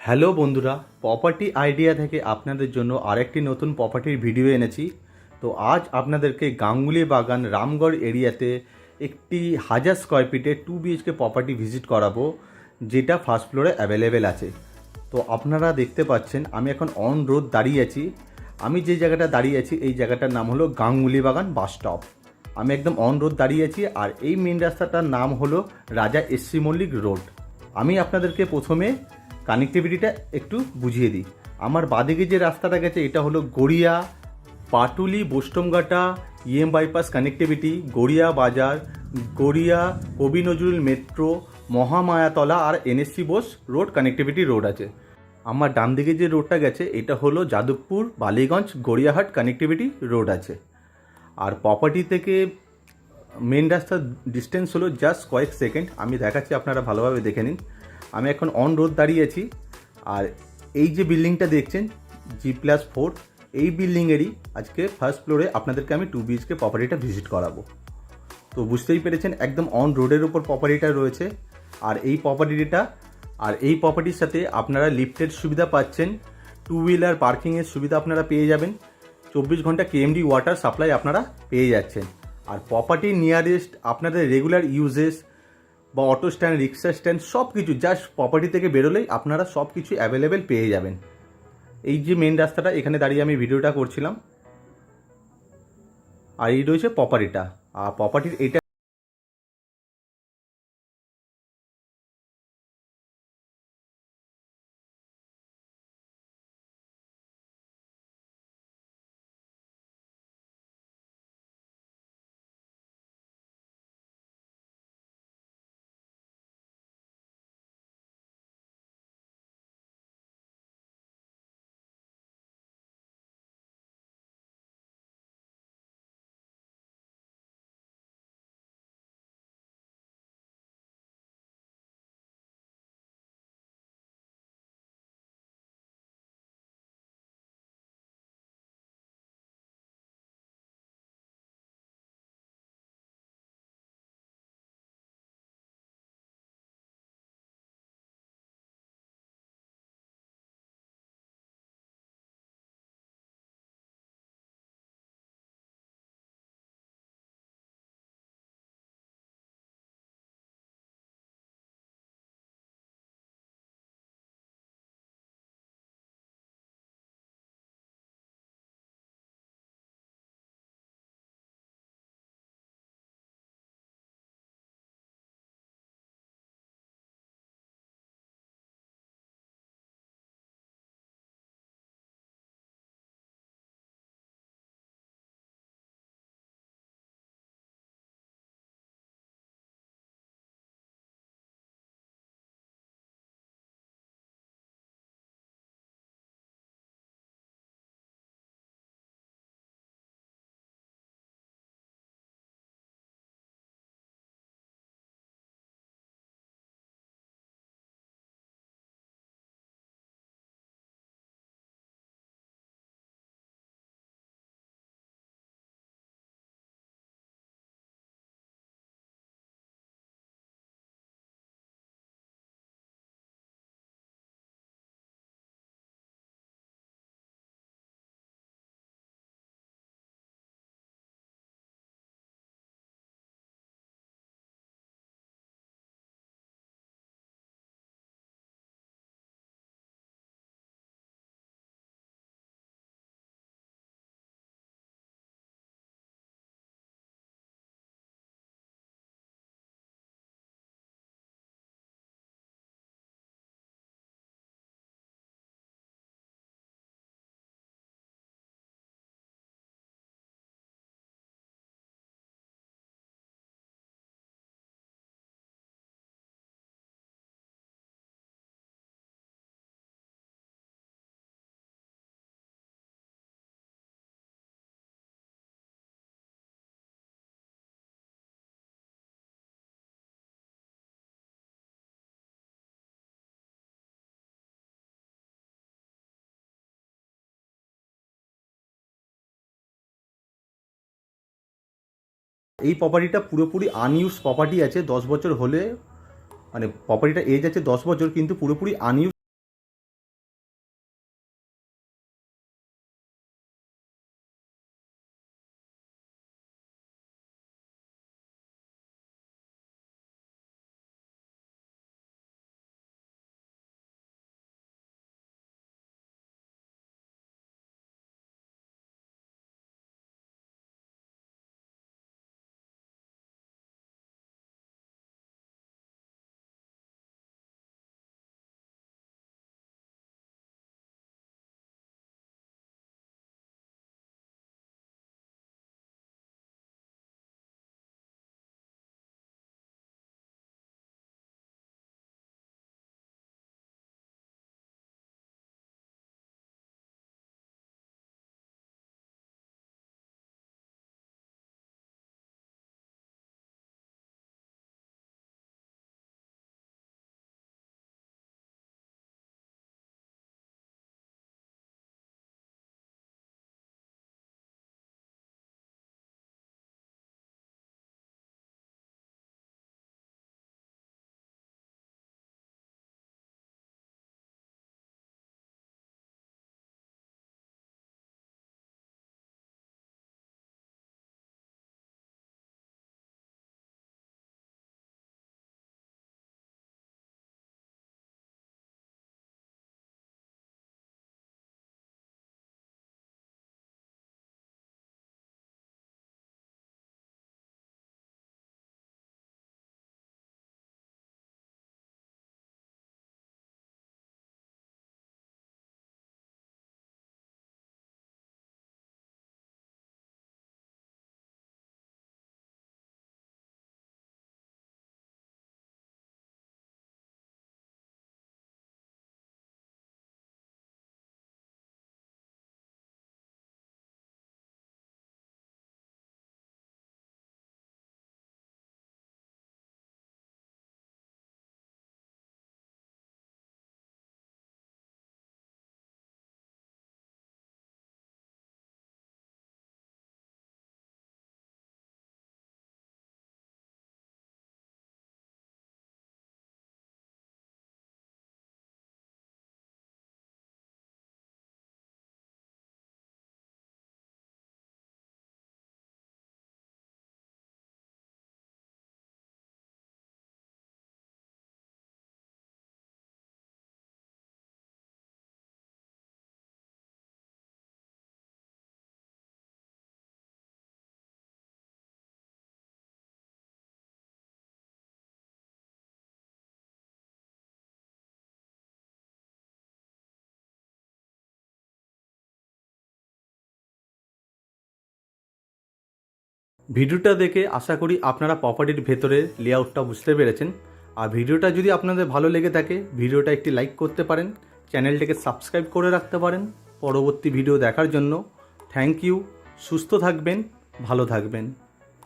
Hello বন্ধুরা property idea থেকে আপনাদের জন্য আরেকটি নতুন প্রপার্টির ভিডিও এনেছি। তো আজ আপনাদেরকে গাঙ্গুলি বাগান রামগড় এরিয়াতে একটি হাজার স্কোয়ার ফিটের টু বিএইচকে প্রপার্টি ভিজিট করাবো, যেটা ফার্স্ট ফ্লোরে অ্যাভেলেবেল আছে। তো আপনারা দেখতে পাচ্ছেন, আমি এখন অন রোড দাঁড়িয়ে আছি। আমি যে জায়গাটা দাঁড়িয়ে আছি, এই জায়গাটার নাম হলো গাঙ্গুলি বাগান বাস স্টপ আমি একদম অন রোড দাঁড়িয়ে আছি, আর এই মেন রাস্তাটার নাম হলো রাজা এসসি মল্লিক রোড আমি আপনাদেরকে প্রথমে কানেক্টিভিটিটা একটু বুঝিয়ে দিই। আমার বাদিকে যে রাস্তাটা গেছে, এটা হলো Garia, Patuli Baishnabghata EM bypass connectivity Garia Bazar, Garia, Kavi Nazrul metro Mahamayatala আর NSC Bose road connectivity road আছে। আমার ডান দিকে যে রোডটা গেছে, এটা হলো যাদবপুর, বালিগঞ্জ, গড়িয়াহাট কানেক্টিভিটি রোড আছে। আর প্রপার্টি থেকে মেন রাস্তার ডিস্টেন্স হলো জাস্ট কয়েক সেকেন্ড আমি দেখাচ্ছি, আপনারা ভালোভাবে দেখে নিন। আমি এখন অন রোড দাঁড়িয়েছি। আর এই যে বিল্ডিংটা দেখছেন জি প্লাস ফোর এই বিল্ডিংয়েরই আজকে ফার্স্ট ফ্লোরে আপনাদেরকে আমি টু বিএইচকে প্রপার্টিটা ভিজিট করাবো। তো বুঝতেই পেরেছেন, একদম অন রোডের উপর প্রপার্টিটা রয়েছে। আর এই প্রপার্টিটা আর এই প্রপার্টির সাথে আপনারা লিফটের সুবিধা পাচ্ছেন। টু হুইলার পার্কিংয়ের সুবিধা আপনারা পেয়ে যাবেন। চব্বিশ ঘণ্টা কেএমডি ওয়াটার সাপ্লাই আপনারা পেয়ে যাচ্ছেন। আর প্রপার্টির নিয়ারেস্ট আপনাদের রেগুলার ইউজেস বা অটো স্ট্যান্ড রিক্সা স্ট্যান্ড সব কিছু জাস্ট প্রপার্টি থেকে বেরোলেই আপনারা সব কিছু অ্যাভেলেবেল পেয়ে যাবেন। এই যে মেন রাস্তাটা, এখানে দাঁড়িয়ে আমি ভিডিওটা করছিলাম। আর এই রয়েছে প্রপার্টিটা আর প্রপার্টির এটা এই প্রপার্টিটা পুরোপুরি আনইউজ প্রপার্টি আছে, দশ বছর হলে মানে প্রপার্টিটা এজ আছে দশ বছর, কিন্তু পুরোপুরি আনইউজ ভিডিওটা দেখে আশা করি আপনারা প্রপার্টির ভেতরে লেআউটটা বুঝতে পেরেছেন। আর ভিডিওটা যদি আপনাদের ভালো লেগে থাকে, ভিডিওটা একটি লাইক করতে পারেন চ্যানেলটাকে সাবস্ক্রাইব করে রাখতে পারেন। পরবর্তী ভিডিও দেখার জন্য থ্যাংক ইউ সুস্থ থাকবেন, ভালো থাকবেন।